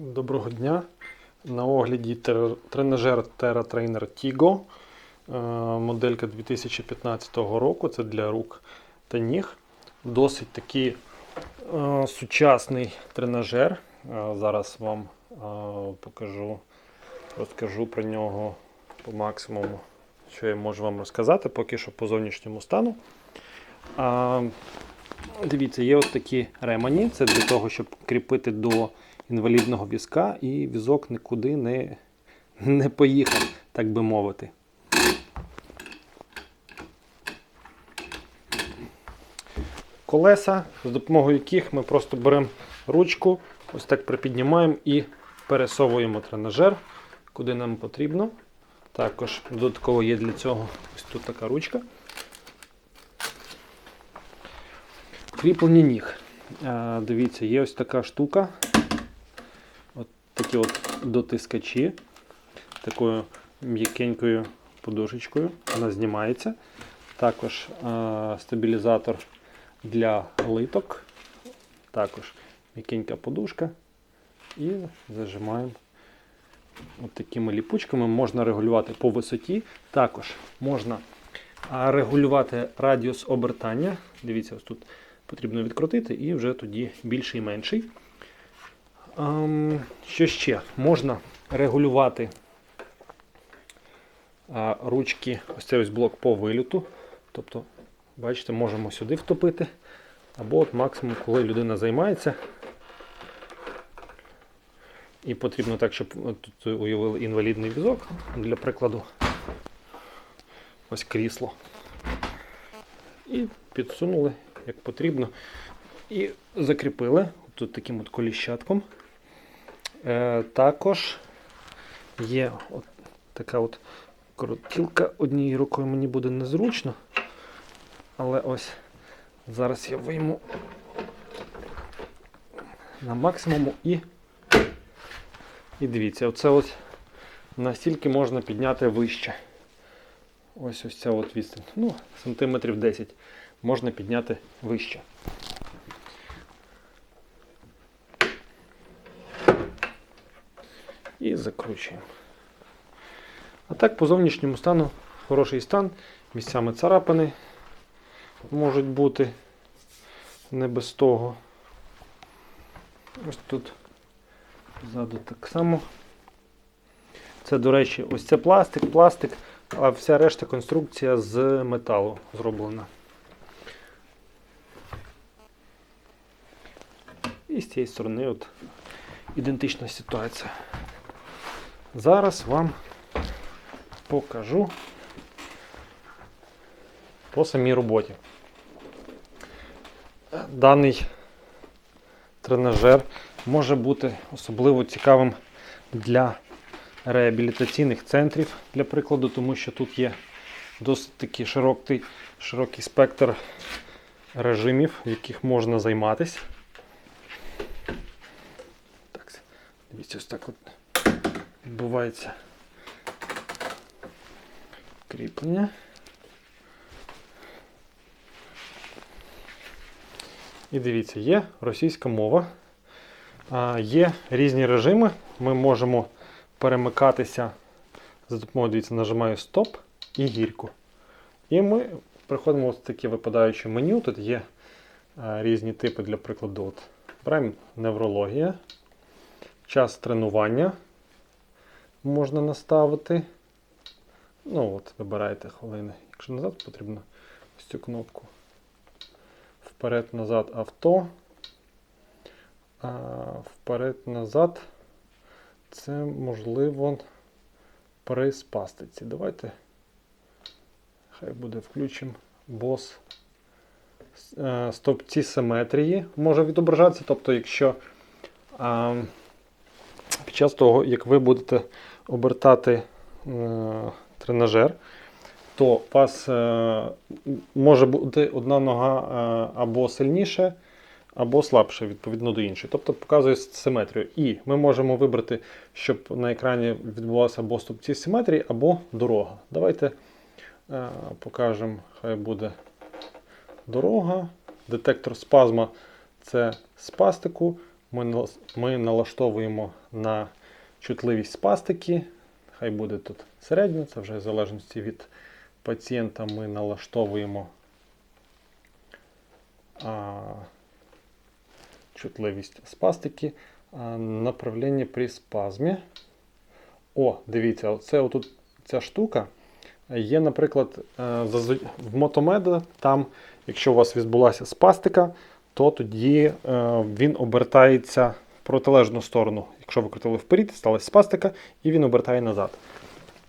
Доброго дня. На огляді тренажер TerraTrainer Tigo. Е, Моделька 2015 року. Це для рук та ніг. Досить такий е, сучасний тренажер. Е, Зараз вам покажу, розкажу про нього по максимуму, що я можу вам розказати, поки що по зовнішньому стану. Дивіться, є ось такі ремені. Це для того, щоб кріпити до інвалідного візка, і візок нікуди не, не поїхав, так би мовити. Колеса, з допомогою яких ми просто беремо ручку, ось так припіднімаємо і пересовуємо тренажер, куди нам потрібно. Також додатково є для цього ось тут така ручка. Кріплення ніг. Е, Дивіться, є ось така штука. Такі от дотискачі. Такою м'якенькою подушечкою. Вона знімається. Також е, стабілізатор для литок. Також м'якенька подушка. І зажимаємо от такими ліпучками. Можна регулювати по висоті. Також можна регулювати радіус обертання. Дивіться, ось тут потрібно відкрутити і вже тоді більший і менший. Що ще? Можна регулювати ручки, ось цей ось блок по виліту. Тобто, бачите, можемо сюди втопити. Або от максимум, коли людина займається. І потрібно так, щоб тут уявили інвалідний візок, для прикладу, ось крісло. І підсунули, як потрібно. І закріпили тут таким от коліщатком. Е, також є от така от крутілка. Однією рукою мені буде незручно. Але ось зараз я вийму на максимуму і. І дивіться, оце ось настільки можна підняти вище. Ось ось ця от відстань. Ну, сантиметрів 10 можна підняти вище. І закручуємо. А так, по зовнішньому стану хороший стан. Місцями царапини можуть бути не без того. Ось тут ззаду так само. Це, до речі, ось це пластик, пластик, а вся решта конструкція з металу зроблена. І з цієї сторони от ідентична ситуація. Зараз вам покажу по самій роботі. Даний тренажер може бути особливо цікавим для реабілітаційних центрів, для прикладу, тому що тут є досить такий широкий, широкий спектр режимів, в яких можна займатися. Так, дивіться, ось так от відбувається кріплення. І дивіться, є російська мова, є різні режими. Ми можемо перемикатися за допомогою, дивіться, нажимаю стоп і гірку. І ми приходимо в таке випадаюче меню. Тут є різні типи, для прикладу. От, Беремо неврологія, час тренування можна наставити. Ну от, вибираєте хвилини. Якщо назад потрібно ось цю кнопку. Вперед-назад авто. А вперед-назад це можливо при спастиці. Давайте хай буде включимо бос. Е, Стовпці симетрії може відображатися. Тобто, якщо а, під час того, як ви будете обертати е, тренажер, то у вас е, може бути одна нога е, або сильніше, або слабше відповідно до іншої. Тобто показує симетрію. І ми можемо вибрати, щоб на екрані відбувався або ступці симетрії, або дорога. Давайте покажемо, хай буде дорога. Детектор спазма це спастику. ми налаштовуємо на чутливість спастики. Хай буде тут середня, це вже в залежності від пацієнта ми налаштовуємо а, чутливість спастики, а, направлення при спазмі. О, дивіться, це отут ця штука. Є, наприклад, е, в мотомеда, там, якщо у вас відбулася спастика, то тоді е, він обертається в протилежну сторону. Якщо ви крутили вперед, сталася спастика, і він обертає назад.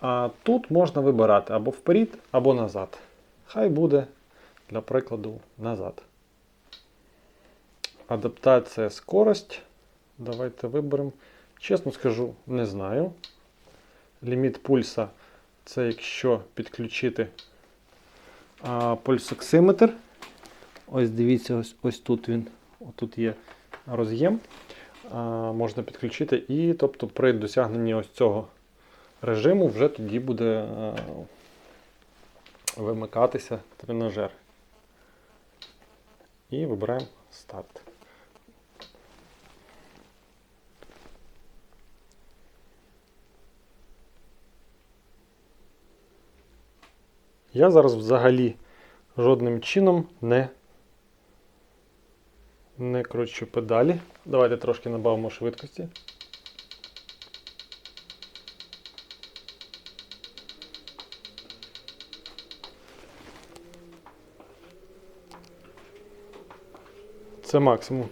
А тут можна вибирати або вперед, або назад. Хай буде, для прикладу, назад. Адаптація скорость. Давайте виберемо. Чесно скажу, не знаю. Ліміт пульса це якщо підключити а, пульсоксиметр. Ось дивіться, ось, ось тут він. Тут є роз'єм. Можна підключити. І тобто при досягненні ось цього режиму вже тоді буде вимикатися тренажер. І вибираємо старт. Я зараз взагалі жодним чином не, не кручу педалі. Давайте трошки набавимо швидкості. Це максимум.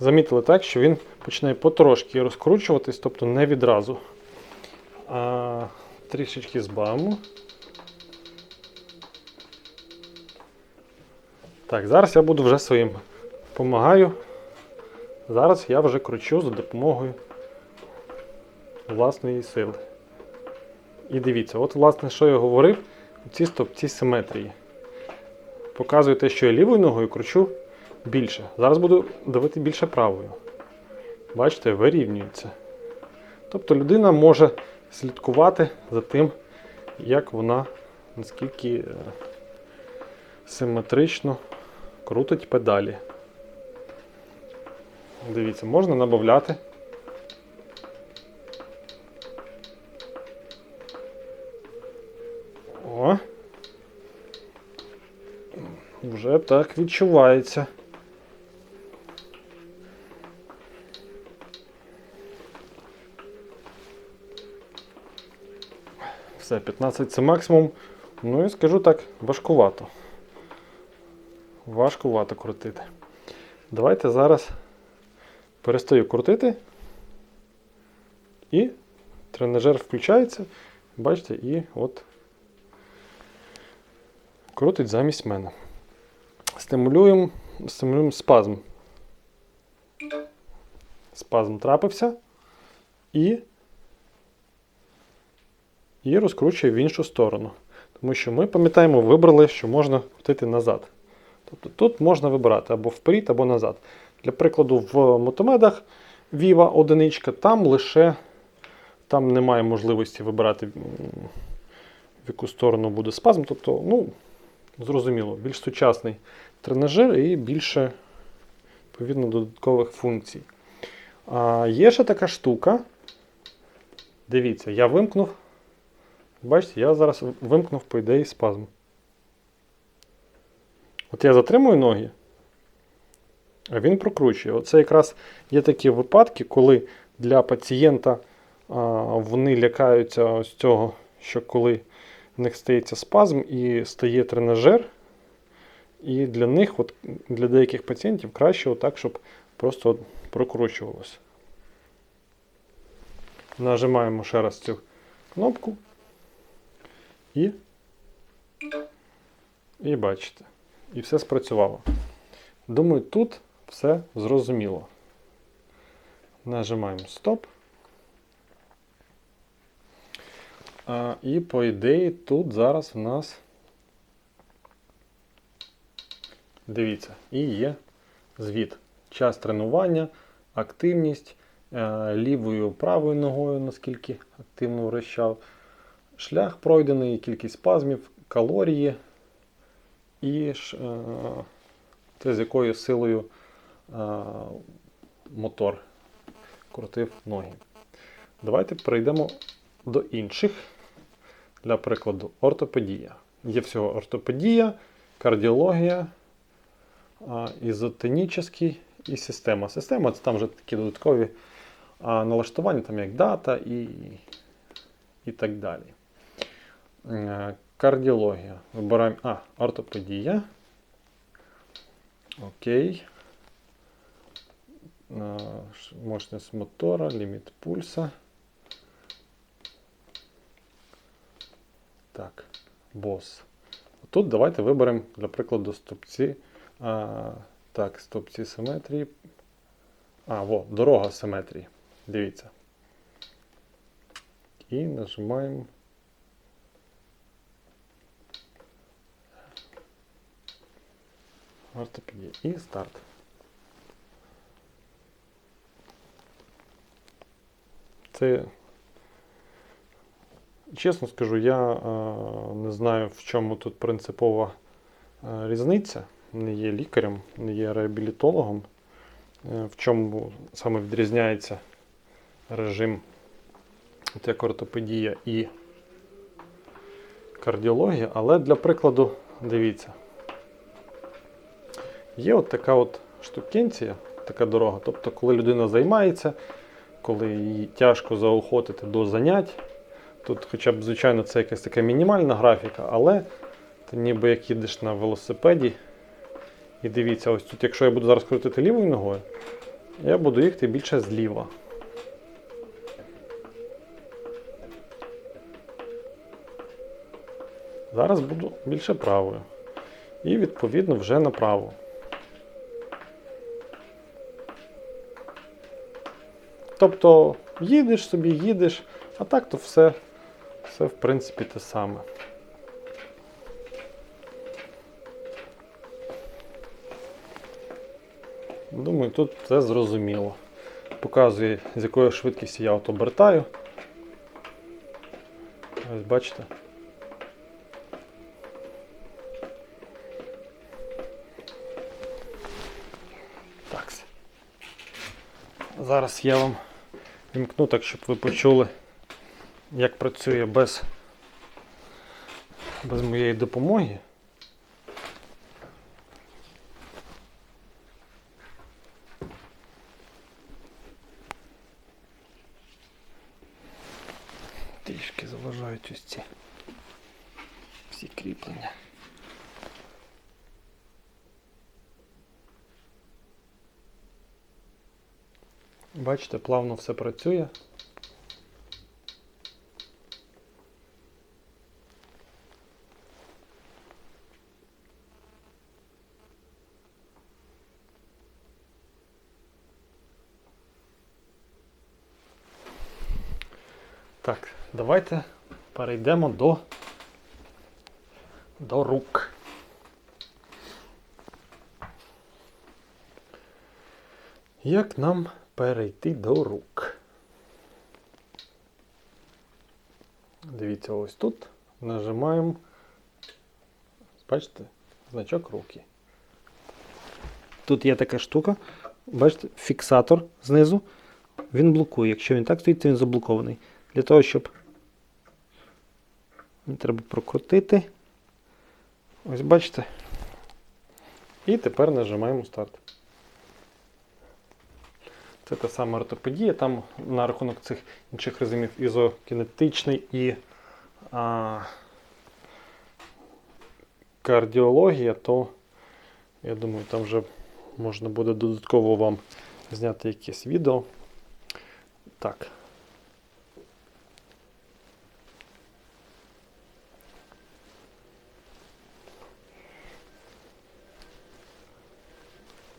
Замітили так, що він починає потрошки розкручуватись, тобто не відразу. А, трішечки збавимо. Так, зараз я буду вже своїм. Помагаю. Зараз я вже кручу за допомогою власної сили. І дивіться, от власне, що я говорив, ці стопці симетрії. Показую те, що я лівою ногою кручу більше. Зараз буду давити більше правою. Бачите, вирівнюється. Тобто людина може слідкувати за тим, як вона, наскільки е, симетрично крутить педалі. Дивіться, можна набавляти. О. Вже так відчувається. Все, 15 це максимум. Ну і скажу так, важкувато. Важкувато крутити. Давайте зараз перестаю крутити. І тренажер включається. Бачите, і от крутить замість мене. Стимулюємо, стимулюємо спазм. Спазм трапився і, і розкручує в іншу сторону. Тому що ми пам'ятаємо, вибрали, що можна крутити назад. Тобто тут можна вибирати або вперед, або назад. Для прикладу, в мотомедах Viva одиничка, там лише там немає можливості вибирати, в яку сторону буде спазм. Тобто, ну, зрозуміло, більш сучасний тренажер і більше, відповідно, додаткових функцій. А, Є ще така штука. Дивіться, я вимкнув. Бачите, я зараз вимкнув, по ідеї, спазм. От я затримую ноги, він прокручує. Оце якраз є такі випадки, коли для пацієнта а, вони лякаються ось цього, що коли в них стається спазм і стає тренажер. І для них, от, для деяких пацієнтів, краще отак, щоб просто прокручувалося. Нажимаємо ще раз цю кнопку. І, і бачите. І все спрацювало. Думаю, тут все зрозуміло. Нажимаємо стоп. І по ідеї тут зараз в нас. Дивіться, і є звіт. Час тренування, активність, е, лівою правою ногою, наскільки активно вращав, шлях пройдений, кількість спазмів, калорії і е, те, з якою силою мотор крутив ноги. Давайте перейдемо до інших. Для прикладу, ортопедія. Є всього ортопедія, кардіологія, ізотонічний і система. Система це там вже такі додаткові налаштування, там як дата і, і так далі. Е, Кардіологія. Вибираємо. А, ортопедія. Окей. А, ш- Мощність мотора, ліміт пульса. Так, бос. Тут давайте виберемо, для прикладу, стопці. А, так, стопці симетрії. А, во, дорога симетрії. Дивіться. І нажимаємо. Ортопедія. І старт. Це, чесно скажу, я е, не знаю, в чому тут принципова е, різниця. Не є лікарем, не є реабілітологом. Е, в чому саме відрізняється режим як ортопедія і кардіологія. Але для прикладу, дивіться. Є от така от штукенція, така дорога. Тобто, коли людина займається, коли їй тяжко заохотити до занять, тут хоча б, звичайно, це якась така мінімальна графіка, але ти ніби як їдеш на велосипеді. І дивіться, ось тут, якщо я буду зараз крутити лівою ногою, я буду їхати більше зліва. Зараз буду більше правою. І відповідно вже направо. Тобто їдеш собі, їдеш, а так то все, все в принципі те саме. Думаю, тут все зрозуміло. Показує, з якою швидкістю я от обертаю. Ось бачите. Так. Зараз я вам вімкну так, щоб ви почули, як працює без, без моєї допомоги. Трішки заважають ось ці всі кріплення. Бачите, плавно все працює. Так, давайте перейдемо до, до рук. Як нам перейти до рук? Дивіться, ось тут нажимаємо, бачите, значок руки. Тут є така штука, бачите, фіксатор знизу. Він блокує. Якщо він так стоїть, то він заблокований. Для того, щоб треба прокрутити. Ось бачите. І тепер нажимаємо старт. Це та сама ортопедія, там на рахунок цих інших режимів ізокінетичний і а, кардіологія, то я думаю, там вже можна буде додатково вам зняти якесь відео. Так.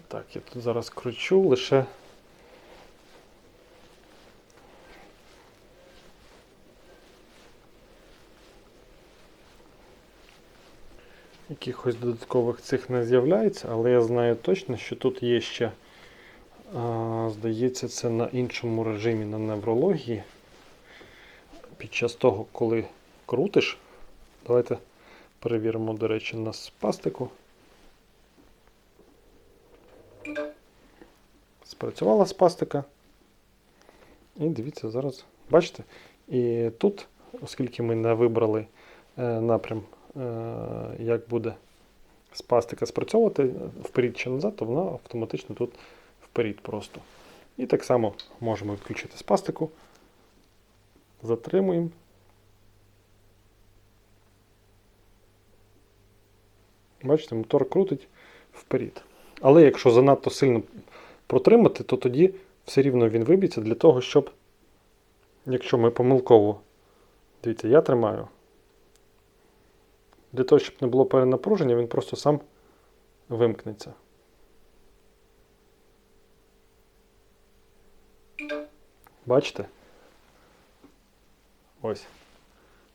Так, я тут зараз кручу лише. Якихось додаткових цих не з'являється, але я знаю точно, що тут є ще, здається, це на іншому режимі на неврології. Під час того, коли крутиш, давайте перевіримо, до речі, на спастику. Спрацювала спастика. І дивіться, зараз, бачите? І тут, оскільки ми не вибрали е, напрям, як буде спастика спрацьовувати вперед чи назад, то вона автоматично тут вперед просто. І так само можемо включити спастику. Затримуємо. Бачите, мотор крутить вперед. Але якщо занадто сильно протримати, то тоді все рівно він виб'ється для того, щоб, якщо ми помилково, дивіться, я тримаю. Для того, щоб не було перенапруження, він просто сам вимкнеться. Бачите? Ось.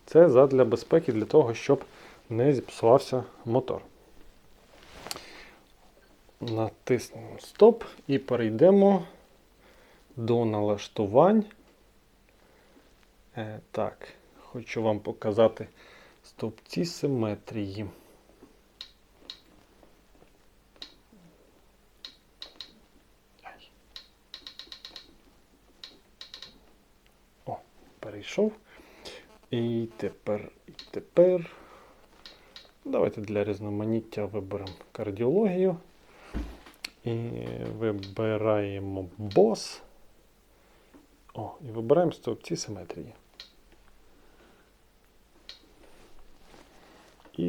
Це задля безпеки для того, щоб не зіпсувався мотор. Натиснемо стоп і перейдемо до налаштувань. Е, так, хочу вам показати стовпці симетрії. О, перейшов. І тепер, і тепер. Давайте для різноманіття виберемо кардіологію. І вибираємо бос. О, і вибираємо стовпці симетрії.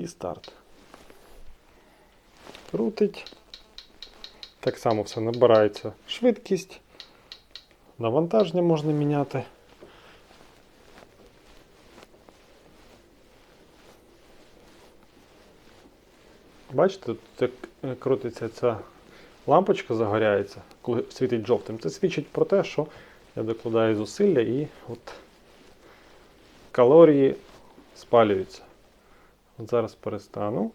І старт. Крутить. Так само все набирається швидкість. Навантаження можна міняти. Бачите, тут як е, крутиться ця лампочка, загоряється, коли світить жовтим. Це свідчить про те, що я докладаю зусилля і от калорії спалюються. От зараз перестану.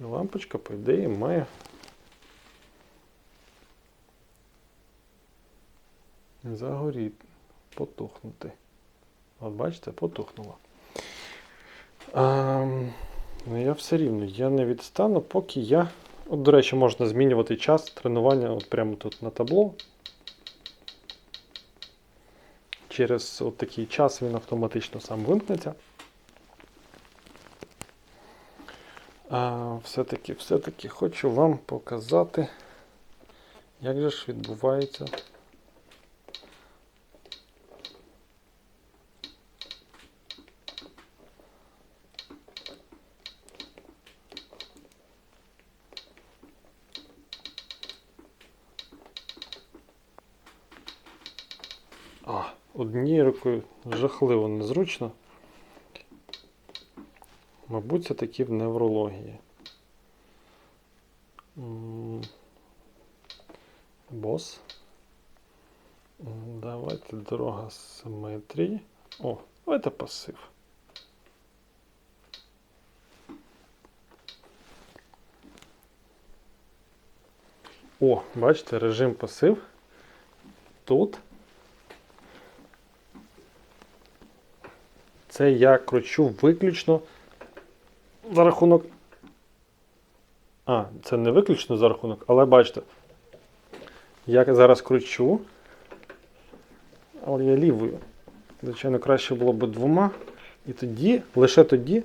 І лампочка, по ідеї, має загоріти, потухнути. От бачите, потухнула. А, ну я все рівно, я не відстану, поки я. От, до речі, можна змінювати час тренування от прямо тут на табло. Через от такий час він автоматично сам вимкнеться. А, Все-таки все-таки хочу вам показати, як же ж відбувається. Однією рукою жахливо незручно. Мабуть, це таки в неврології. Бос. Давайте дорога симетрії. О, давайте пасив. О, бачите, режим пасив. Тут. Це я кручу виключно за рахунок. А, це не виключно за рахунок, але бачите, я зараз кручу, але я лівою. Звичайно, краще було б двома. І тоді, лише тоді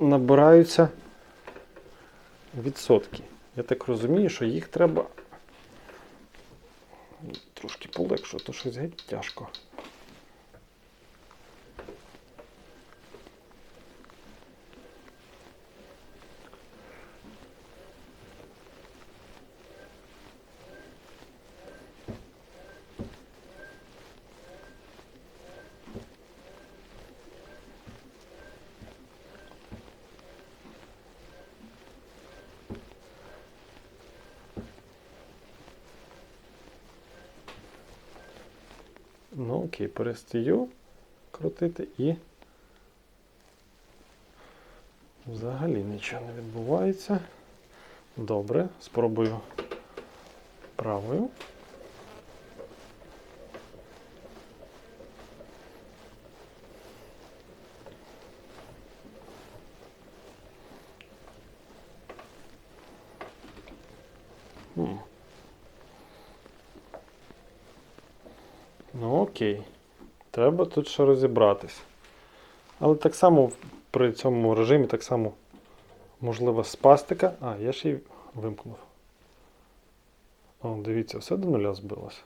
набираються відсотки. Я так розумію, що їх треба трошки полегшувати, то щось геть тяжко. Ну, окей, перестаю крутити і взагалі нічого не відбувається. Добре, спробую правою. Ну окей. Треба тут ще розібратись. Але так само при цьому режимі так само можлива спастика. А, я ще й вимкнув. О, дивіться, все до нуля збилося.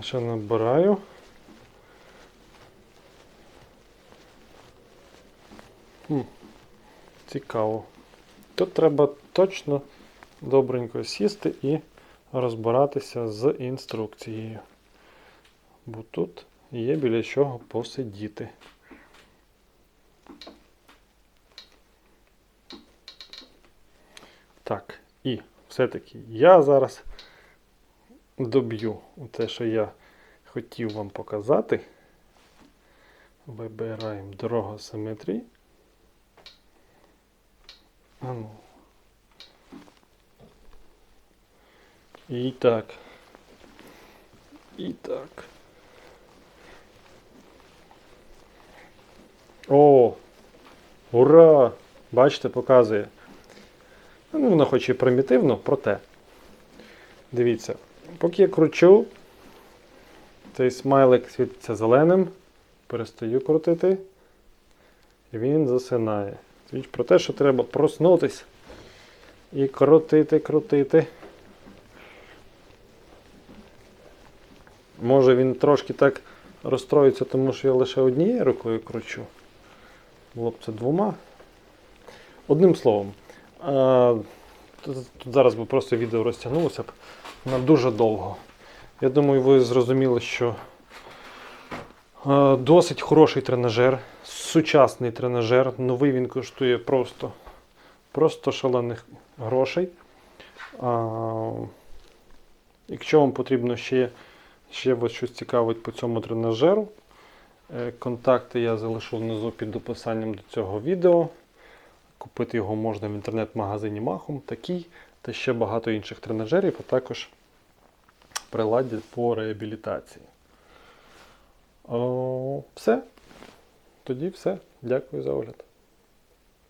Ще набираю. Хм, цікаво. Тут треба точно добренько сісти і розбиратися з інструкцією. Бо тут є біля чого посидіти. Так, і все-таки я зараз доб'ю те, що я хотів вам показати. Вибираємо дорогу симетрії. А ну. І так. І так. О! Ура! Бачите, показує. Ну, воно хоч і примітивно, проте. Дивіться, поки я кручу, цей смайлик світиться зеленим, перестаю крутити, і він засинає. Свіч про те, що треба проснутись і крутити, крутити. Може він трошки так розстроїться, тому що я лише однією рукою кручу. Було б це двома. Одним словом, а, тут, зараз би просто відео розтягнулося б на дуже довго. Я думаю, ви зрозуміли, що а, досить хороший тренажер, сучасний тренажер. Новий він коштує просто, просто шалених грошей. Якщо вам потрібно ще, ще вас щось цікавить по цьому тренажеру, е, контакти я залишу внизу під описанням до цього відео. Купити його можна в інтернет-магазині Махом, такий та ще багато інших тренажерів, а також приладдя по реабілітації. О, все. Тоді все. Дякую за огляд.